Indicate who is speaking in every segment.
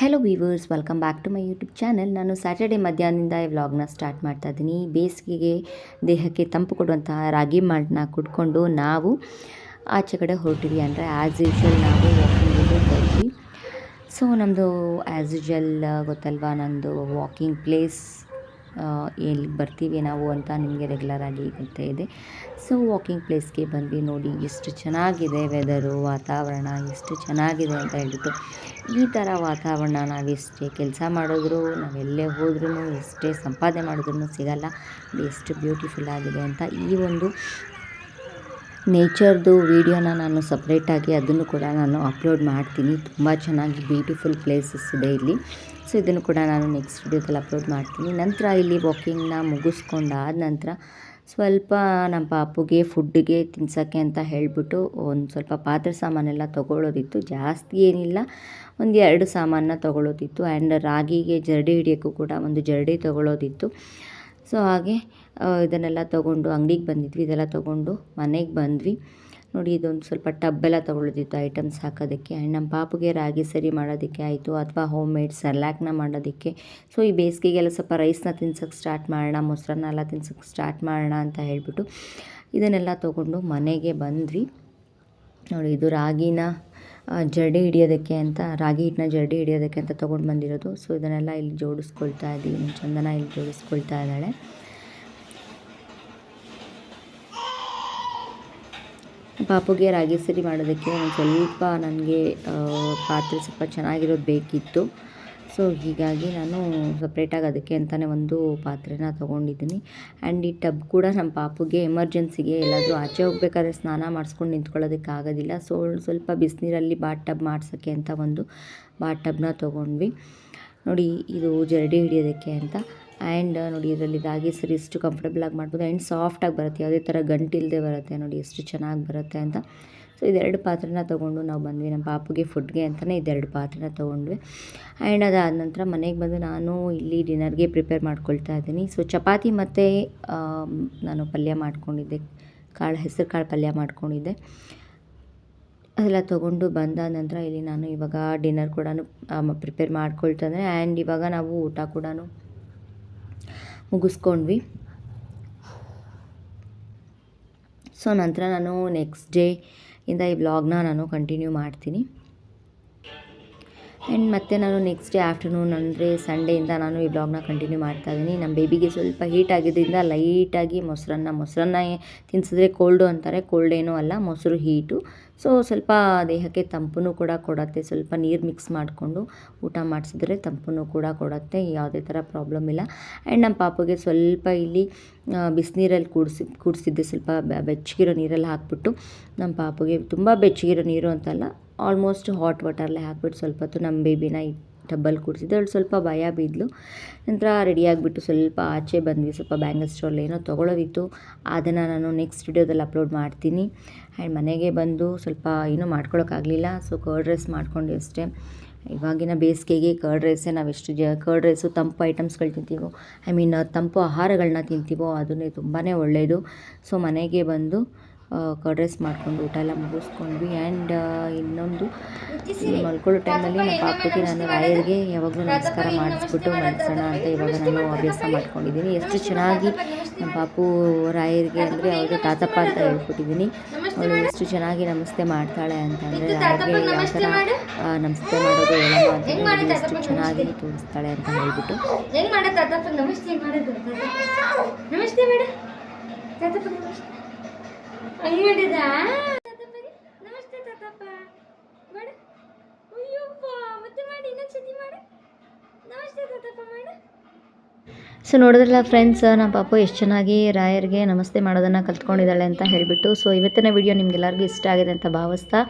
Speaker 1: Hello viewers welcome back to my YouTube channel ನಾನು Saturday ಮಧ್ಯಾಹ್ನದಿಂದ ಈ ವ್ಲಾಗ್ನ ಸ್ಟಾರ್ಟ್ ಮಾಡ್ತಾ ಇದ್ದೀನಿ. ಬೇಸಿಗೆಗೆ ದೇಹಕ್ಕೆ ತಂಪು ಕೊಡುವಂತಹ ರಾಗಿ ಮಾಲ್ಟ್ನ ಕುಡ್ಕೊಂಡು ನಾವು ಆಚೆ ಕಡೆ ಹೊರಟಿವಿ ಅಂದರೆ ಆ್ಯಸ್ ಯೂಶ್ವಲ್ ನಾವು ಹೊರಟ್ವಿ ಸೊ ನಮ್ಮದು ಆ್ಯಸ್ ಯೂಶ್ವಲ್ ಗೊತ್ತಲ್ವಾ? ನಂದು ವಾಕಿಂಗ್ ಪ್ಲೇಸ್ ಎಲ್ಲಿಗೆ ಬರ್ತೀವಿ ನಾವು ಅಂತ ನಿಮಗೆ ರೆಗ್ಯುಲರಾಗಿ ಗೊತ್ತೇ ಇದೆ. ಸೊ ವಾಕಿಂಗ್ ಪ್ಲೇಸ್ಗೆ ಬಂದ್ವಿ ನೋಡಿ ಎಷ್ಟು ಚೆನ್ನಾಗಿದೆ ವೆದರು ವಾತಾವರಣ, ಎಷ್ಟು ಚೆನ್ನಾಗಿದೆ ಅಂತ ಹೇಳ್ಬಿಟ್ಟು. ಈ ಥರ ವಾತಾವರಣ ನಾವೆಷ್ಟೇ ಕೆಲಸ ಮಾಡಿದ್ರು ನಾವೆಲ್ಲೇ ಹೋದ್ರೂ ಎಷ್ಟೇ ಸಂಪಾದನೆ ಮಾಡಿದ್ರೂ ಸಿಗಲ್ಲ. ಎಷ್ಟು ಬ್ಯೂಟಿಫುಲ್ ಆಗಿದೆ ಅಂತ ಈ ಒಂದು ನೇಚರ್ದು ವೀಡಿಯೋನ ನಾನು ಸಪ್ರೇಟಾಗಿ ಅದನ್ನು ಕೂಡ ನಾನು ಅಪ್ಲೋಡ್ ಮಾಡ್ತೀನಿ. ತುಂಬ ಚೆನ್ನಾಗಿ ಬ್ಯೂಟಿಫುಲ್ ಪ್ಲೇಸಸ್ ಇದೆ ಇಲ್ಲಿ. ಸೊ, ಇದನ್ನು ಕೂಡ ನಾನು ನೆಕ್ಸ್ಟ್ ವೀಡಿಯೋದಲ್ಲಿ ಅಪ್ಲೋಡ್ ಮಾಡ್ತೀನಿ. ನಂತರ ಇಲ್ಲಿ ವಾಕಿಂಗ್ನ ಮುಗಿಸ್ಕೊಂಡಾದ ನಂತರ ಸ್ವಲ್ಪ ನಮ್ಮ ಪಾಪುಗೆ ಫುಡ್ಡಿಗೆ ತಿನ್ಸೋಕ್ಕೆ ಅಂತ ಹೇಳಿಬಿಟ್ಟು ಒಂದು ಸ್ವಲ್ಪ ಪಾತ್ರೆ ಸಾಮಾನೆಲ್ಲ ತೊಗೊಳ್ಳೋದಿತ್ತು. ಜಾಸ್ತಿ ಏನಿಲ್ಲ. ಒಂದು ಎರಡು ಸಾಮಾನ ತೊಗೊಳ್ಳೋದಿತ್ತು. ಆ್ಯಂಡ್ ರಾಗಿಗೆ ಜರಡಿ ಹಿಡಿಯೋಕ್ಕೂ ಕೂಡ ಒಂದು ಜರಡಿ ತೊಗೊಳ್ಳೋದಿತ್ತು. ಸೊ ಹಾಗೆ ಇದನ್ನೆಲ್ಲ ತೊಗೊಂಡು ಅಂಗಡಿಗೆ ಬಂದಿದ್ವಿ. ಇದೆಲ್ಲ ತೊಗೊಂಡು ಮನೆಗೆ ಬಂದ್ವಿ. ನೋಡಿ, ಇದೊಂದು ಸ್ವಲ್ಪ ಟಬ್ಬೆಲ್ಲ ತೊಗೊಳ್ಳೋದಿತ್ತು ಐಟಮ್ಸ್ ಹಾಕೋದಕ್ಕೆ. ಆ್ಯಂಡ್ ನಮ್ಮ ಪಾಪುಗೆ ರಾಗಿ ಸರಿ ಮಾಡೋದಕ್ಕೆ ಆಯಿತು, ಅಥವಾ ಹೋಮ್ ಮೇಡ್ ಸರ್ಲ್ಯಾಕ್ನ ಮಾಡೋದಕ್ಕೆ. ಸೊ, ಈ ಬೇಸಿಗೆಗೆಲ್ಲ ಸ್ವಲ್ಪ ರೈಸ್ನ ತಿನ್ಸೋಕ್ಕೆ ಸ್ಟಾರ್ಟ್ ಮಾಡೋಣ, ಮೊಸರನ್ನ ಎಲ್ಲ ತಿನ್ಸೋಕ್ಕೆ ಸ್ಟಾರ್ಟ್ ಮಾಡೋಣ ಅಂತ ಹೇಳಿಬಿಟ್ಟು ಇದನ್ನೆಲ್ಲ ತೊಗೊಂಡು ಮನೆಗೆ ಬಂದ್ವಿ. ನೋಡಿ, ಇದು ರಾಗಿನ ಜರಡಿ ಹಿಡಿಯೋದಕ್ಕೆ ಅಂತ, ರಾಗಿ ಹಿಟ್ಟನ್ನ ಜರಡಿ ಹಿಡಿಯೋದಕ್ಕೆ ಅಂತ ತೊಗೊಂಡು ಬಂದಿರೋದು. ಸೊ ಇದನ್ನೆಲ್ಲ ಇಲ್ಲಿ ಜೋಡಿಸ್ಕೊಳ್ತಾ ಇದ್ದೀನಿ. ಚಂದನ ಇಲ್ಲಿ ಜೋಡಿಸ್ಕೊಳ್ತಾ ಇದ್ದಾಳೆ. ಪಾಪುಗೆ ರಾಗಿ ಸರಿ ಮಾಡೋದಕ್ಕೆ ಒಂದು ಸ್ವಲ್ಪ ನನಗೆ ಪಾತ್ರೆ ಸ್ವಲ್ಪ ಚೆನ್ನಾಗಿರೋದು ಬೇಕಿತ್ತು. ಸೊ, ಹೀಗಾಗಿ ನಾನು ಸಪ್ರೇಟಾಗಿ ಅದಕ್ಕೆ ಅಂತಲೇ ಒಂದು ಪಾತ್ರೆನ ತೊಗೊಂಡಿದ್ದೀನಿ. ಆ್ಯಂಡ್ ಈ ಟಬ್ ಕೂಡ ನಮ್ಮ ಪಾಪುಗೆ ಎಮರ್ಜೆನ್ಸಿಗೆ ಎಲ್ಲಾದರೂ ಆಚೆ ಹೋಗ್ಬೇಕಾದ್ರೆ ಸ್ನಾನ ಮಾಡಿಸ್ಕೊಂಡು ನಿಂತ್ಕೊಳ್ಳೋದಕ್ಕೆ ಆಗೋದಿಲ್ಲ. ಸೊ, ಸ್ವಲ್ಪ ಬಿಸಿನೀರಲ್ಲಿ ಬಾತ್ ಟಬ್ ಮಾಡ್ಸೋಕ್ಕೆ ಅಂತ ಒಂದು ಬಾತ್ ಟಬ್ನ ತೊಗೊಂಡ್ವಿ. ನೋಡಿ, ಇದು ಜರಡಿ ಹಿಡಿಯೋದಕ್ಕೆ ಅಂತ. ಆ್ಯಂಡ್ ನೋಡಿ, ಇದರಲ್ಲಿ ರಾಗಿ ಸರಿ ಎಷ್ಟು ಕಂಫರ್ಟಬಲಾಗಿ ಮಾಡ್ಬೋದು. ಆ್ಯಂಡ್ ಸಾಫ್ಟಾಗಿ ಬರುತ್ತೆ. ಯಾವುದೇ ಥರ ಗಂಟಿಲ್ಲದೆ ಬರುತ್ತೆ. ನೋಡಿ, ಎಷ್ಟು ಚೆನ್ನಾಗಿ ಬರುತ್ತೆ ಅಂತ. ಸೊ ಇದೆರಡು ಪಾತ್ರೆನ ತೊಗೊಂಡು ನಾವು ಬಂದ್ವಿ. ನಮ್ಮ ಪಾಪುಗೆ ಫುಡ್ಗೆ ಅಂತಲೇ ಇದೆರಡು ಪಾತ್ರೆನ ತೊಗೊಂಡ್ವಿ. ಆ್ಯಂಡ್ ಅದಾದ ನಂತರ ಮನೆಗೆ ಬಂದು ನಾನು ಇಲ್ಲಿ ಡಿನ್ನರ್ಗೆ ಪ್ರಿಪೇರ್ ಮಾಡ್ಕೊಳ್ತಾ ಇದ್ದೀನಿ. ಸೊ ಚಪಾತಿ ಮತ್ತು ನಾನು ಪಲ್ಯ ಮಾಡ್ಕೊಂಡಿದ್ದೆ. ಕಾಳು, ಹೆಸರು ಕಾಳು ಪಲ್ಯ ಮಾಡ್ಕೊಂಡಿದ್ದೆ. ಅದೆಲ್ಲ ತೊಗೊಂಡು ಬಂದ ನಂತರ ಇಲ್ಲಿ ನಾನು ಇವಾಗ ಡಿನ್ನರ್ ಕೂಡ ಪ್ರಿಪೇರ್ ಮಾಡ್ಕೊಳ್ತಾ ಇದ್ದೆ ಆ್ಯಂಡ್ ಇವಾಗ ನಾವು ಊಟ ಕೂಡ ಮುಗಿಸ್ಕೊಂಡ್ವಿ. ಸೊ ನಂತರ ನಾನು ನೆಕ್ಸ್ಟ್ ಡೇ ಇಂದ ಈ ವ್ಲಾಗ್ನ ನಾನು ಕಂಟಿನ್ಯೂ ಮಾಡ್ತೀನಿ. ಆ್ಯಂಡ್ ಮತ್ತು ನಾನು ನೆಕ್ಸ್ಟ್ ಡೇ ಆಫ್ಟರ್ನೂನ್ ಅಂದರೆ ಸಂಡೇಯಿಂದ ನಾನು ಈ ಬ್ಲಾಗ್ನ ಕಂಟಿನ್ಯೂ ಮಾಡ್ತಾ ಇದ್ದೀನಿ ನಮ್ಮ ಬೇಬಿಗೆ ಸ್ವಲ್ಪ ಹೀಟ್ ಆಗಿದ್ದರಿಂದ ಲೈಟಾಗಿ ಮೊಸರನ್ನ ಮೊಸರನ್ನ ತಿನ್ಸಿದ್ರೆ ಕೋಲ್ಡು ಅಂತಾರೆ. ಕೋಲ್ಡ್ ಏನೂ ಅಲ್ಲ, ಮೊಸರು ಹೀಟು ಸೊ ಸ್ವಲ್ಪ ದೇಹಕ್ಕೆ ತಂಪು ಕೂಡ ಕೊಡತ್ತೆ. ಸ್ವಲ್ಪ ನೀರು ಮಿಕ್ಸ್ ಮಾಡಿಕೊಂಡು ಊಟ ಮಾಡಿಸಿದ್ರೆ ತಂಪು ಕೂಡ ಕೊಡುತ್ತೆ, ಯಾವುದೇ ಥರ ಪ್ರಾಬ್ಲಮ್ ಇಲ್ಲ. ಆ್ಯಂಡ್ ನಮ್ಮ ಪಾಪಗೆ ಸ್ವಲ್ಪ ಇಲ್ಲಿ ಬಿಸಿನೀರಲ್ಲಿ ಕೂಡಿಸಿ, ಕೂಡಿಸಿದ್ದೆ ಸ್ವಲ್ಪ ಬೆಚ್ಚಗಿರೋ ನೀರಲ್ಲಿ ಹಾಕ್ಬಿಟ್ಟು ನಮ್ಮ ಪಾಪುಗೆ ತುಂಬ ಬೆಚ್ಚಗಿರೋ ನೀರು ಅಂತಲ್ಲ ಆಲ್ಮೋಸ್ಟ್ ಹಾಟ್ ವಾಟರಲ್ಲೇ ಹಾಕ್ಬಿಟ್ಟು ಸ್ವಲ್ಪ ಹೊತ್ತು ನಮ್ಮ ಬೇಬಿನ ಈ ಟಬ್ಬಲ್ಲಿ ಕೂರಿಸಿದ್ದೆ ಅವಳು ಸ್ವಲ್ಪ ಭಯ ಬಿದ್ದಳು ನಂತರ ರೆಡಿಯಾಗಿಬಿಟ್ಟು ಸ್ವಲ್ಪ ಆಚೆ ಬಂದ್ವಿ. ಸ್ವಲ್ಪ ಬ್ಯಾಂಗಲ್ ಸ್ಟೋರಲ್ಲಿ ಏನೋ ತೊಗೊಳೋದಿತ್ತು. ಅದನ್ನು ನಾನು ನೆಕ್ಸ್ಟ್ ವಿಡಿಯೋದಲ್ಲಿ ಅಪ್ಲೋಡ್ ಮಾಡ್ತೀನಿ. ಆ್ಯಂಡ್ ಮನೆಗೆ ಬಂದು ಸ್ವಲ್ಪ ಏನೂ ಮಾಡ್ಕೊಳೋಕ್ಕಾಗಲಿಲ್ಲ. ಸೊ, ಕರ್ಡ್ ರೈಸ್ ಮಾಡ್ಕೊಂಡು ಅಷ್ಟೇ. ಇವಾಗಿನ ಬೇಸಿಗೆಗೆ ಕರ್ಡ್ ರೈಸೇ ನಾವು ಎಷ್ಟು ಜ, ಕರ್ಡ್ ರೈಸು ತಂಪು ಐಟಮ್ಸ್ಗಳು ತಿಂತೀವೋ, ಐ ಮೀನ್ ತಂಪು ಆಹಾರಗಳನ್ನ ತಿಂತೀವೋ, ಅದನ್ನೇ ತುಂಬಾ ಒಳ್ಳೆಯದು ಸೊ, ಮನೆಗೆ ಬಂದು ಕರ್ಡ್ ಮಾಡ್ಕೊಂಡು ಊಟ ಎಲ್ಲ ಮುಗಿಸ್ಕೊಂಡ್ವಿ. ಆ್ಯಂಡ್ ಇನ್ನೊಂದು ಮಲ್ಕೊಳ್ಳೋ ಟೈಮಲ್ಲಿ ನಮ್ಮ ಪಾಪಿಗೆ ನಾನು ರಾಯರಿಗೆ ಯಾವಾಗಲೂ ನಮಸ್ಕಾರ ಮಾಡಿಸ್ಬಿಟ್ಟು ಮಲ್ಸೋಣ ಅಂತ ಇವಾಗ ನಾನು ಅಭ್ಯಾಸ ಮಾಡ್ಕೊಂಡಿದ್ದೀನಿ. ಎಷ್ಟು ಚೆನ್ನಾಗಿ ನಮ್ಮ ಪಾಪು ರಾಯರಿಗೆ ಅಂದರೆ ಅವ್ರಿಗೆ ತಾತಪ್ಪ ಅಂತ ಹೇಳ್ಕೊಟ್ಟಿದ್ದೀನಿ. ಅವಳು ಎಷ್ಟು ಚೆನ್ನಾಗಿ ನಮಸ್ತೆ ಮಾಡ್ತಾಳೆ ಅಂತಂದರೆ ರಾಯರಿಗೆ ಯಾವ ಥರ ನಮಸ್ತೆ ಮಾಡೋದು ಹೇಳಮ್ಮ ಅಂತಂದರೆ ಎಷ್ಟು ಚೆನ್ನಾಗಿ ತೋರಿಸ್ತಾಳೆ ಅಂತ ಹೇಳ್ಬಿಟ್ಟು.
Speaker 2: ನಮಸ್ತೆ ಮೇಡ. ತಾತಪ್ಪ ನಮಸ್ತೆ.
Speaker 1: ಸೊ ನೋಡಿದ್ರಲ್ಲ ಫ್ರೆಂಡ್ಸ್ ನಮ್ಮ ಪಾಪು ಎಷ್ಟು ಚೆನ್ನಾಗಿ ರಾಯರಿಗೆ ನಮಸ್ತೆ ಮಾಡೋದನ್ನು ಕಲ್ತ್ಕೊಂಡಿದ್ದಾಳೆ ಅಂತ ಹೇಳಿಬಿಟ್ಟು, ಸೊ ಇವತ್ತಿನ ವಿಡಿಯೋ ನಿಮಗೆಲ್ಲರಿಗೂ ಇಷ್ಟ ಆಗಿದೆ ಅಂತ ಭಾವಿಸ್ತಾ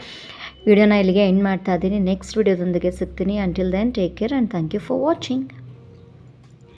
Speaker 1: ವಿಡಿಯೋನ ಇಲ್ಲಿಗೆ ಎಂಡ್ ಮಾಡ್ತಾ ಇದ್ದೀನಿ. ನೆಕ್ಸ್ಟ್ ವಿಡಿಯೋದೊಂದಿಗೆ ಸಿಗ್ತೀನಿ. Until then take care and thank you for watching